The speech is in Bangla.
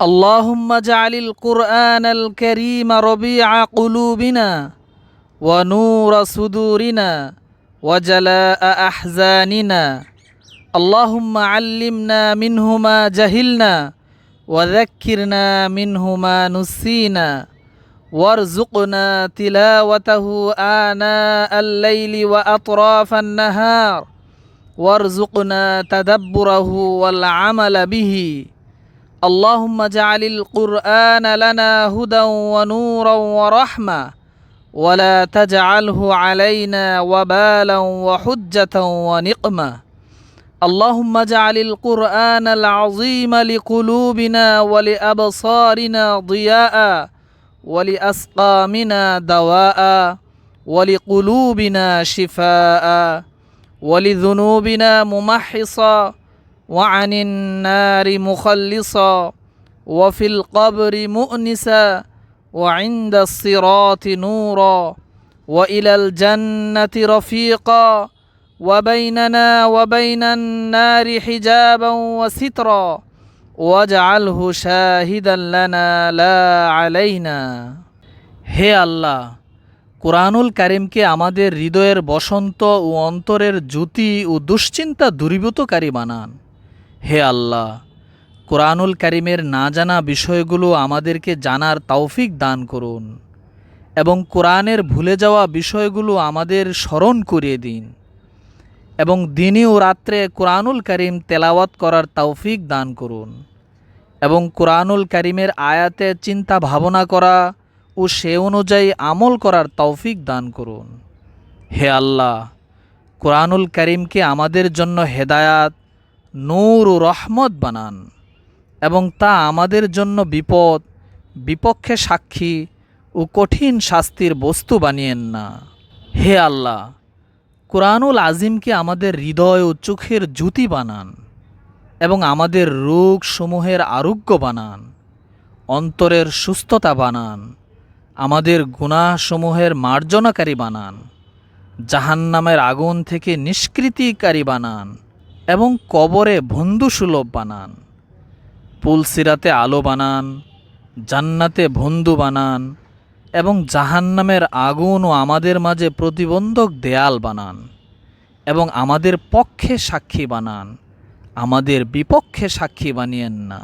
اللهم اجعل القرآن الكريم ربيع قلوبنا ونور صدورنا وجلاء أحزاننا. اللهم علمنا منه ما جهلنا وذكرنا منه ما نسينا. وارزقنا تلاوته آناء الليل وأطراف النهار. وارزقنا تدبره والعمل به. اللهم اجعل القرآن لنا هدى ونورا ورحمة ولا تجعله علينا وبالا وحجة ونقمة. اللهم اجعل القرآن العظيم لقلوبنا ولأبصارنا ضياء ولأسقامنا دواء ولقلوبنا شفاء ولذنوبنا ممحصا. وعن النار مخلصا وفي القبر مؤنسا وعند الصراط نورا والى الجنه رفيقا وبيننا وبين النار حجابا وسترا واجعله شاهدا لنا لا علينا হে আল্লাহ কোরআনুল কারিমকে আমাদের হৃদয়ের বসন্ত ও অন্তরের জ্যোতি ও দুশ্চিন্তা দূরীভূতকারী বানান হে আল্লাহ, কোরআনুল করিমের না জানা বিষয়গুলো আমাদেরকে জানার তৌফিক দান করুন এবং কোরআনের ভুলে যাওয়া বিষয়গুলো আমাদের স্মরণ করিয়ে দিন এবং দিনই ও রাত্রে কোরআনুল করিম তেলাওয়াত করার তৌফিক দান করুন এবং কোরআনুল করিমের আয়াতে চিন্তা ভাবনা করা ও সে অনুযায়ী আমল করার তৌফিক দান করুন। হে আল্লাহ, কোরআনুল করিমকে আমাদের জন্য হেদায়াত নূর ও রহমত বানান এবং তা আমাদের জন্য বিপদ, বিপক্ষে সাক্ষী ও কঠিন শাস্তির বস্তু বানিয়েন না। হে আল্লাহ, কোরআনুল আজিমকে আমাদের হৃদয় ও চোখের জ্যোতি বানান এবং আমাদের রোগ সমূহের আরোগ্য বানান, অন্তরের সুস্থতা বানান, আমাদের গুনাহসমূহের মার্জনাকারী বানান, জাহান্নামের আগুন থেকে নিষ্কৃতিকারী বানান। এবং কবরে বন্ধুসুলভ বানান। পুলসিরাতে আলো বানান, জান্নাতে বন্ধু বানান এবং জাহান্নামের আগুন ও আমাদের মাঝে প্রতিবন্ধক দেয়াল বানান এবং আমাদের পক্ষে সাক্ষী বানান। আমাদের বিপক্ষে সাক্ষী বানিয়েন না।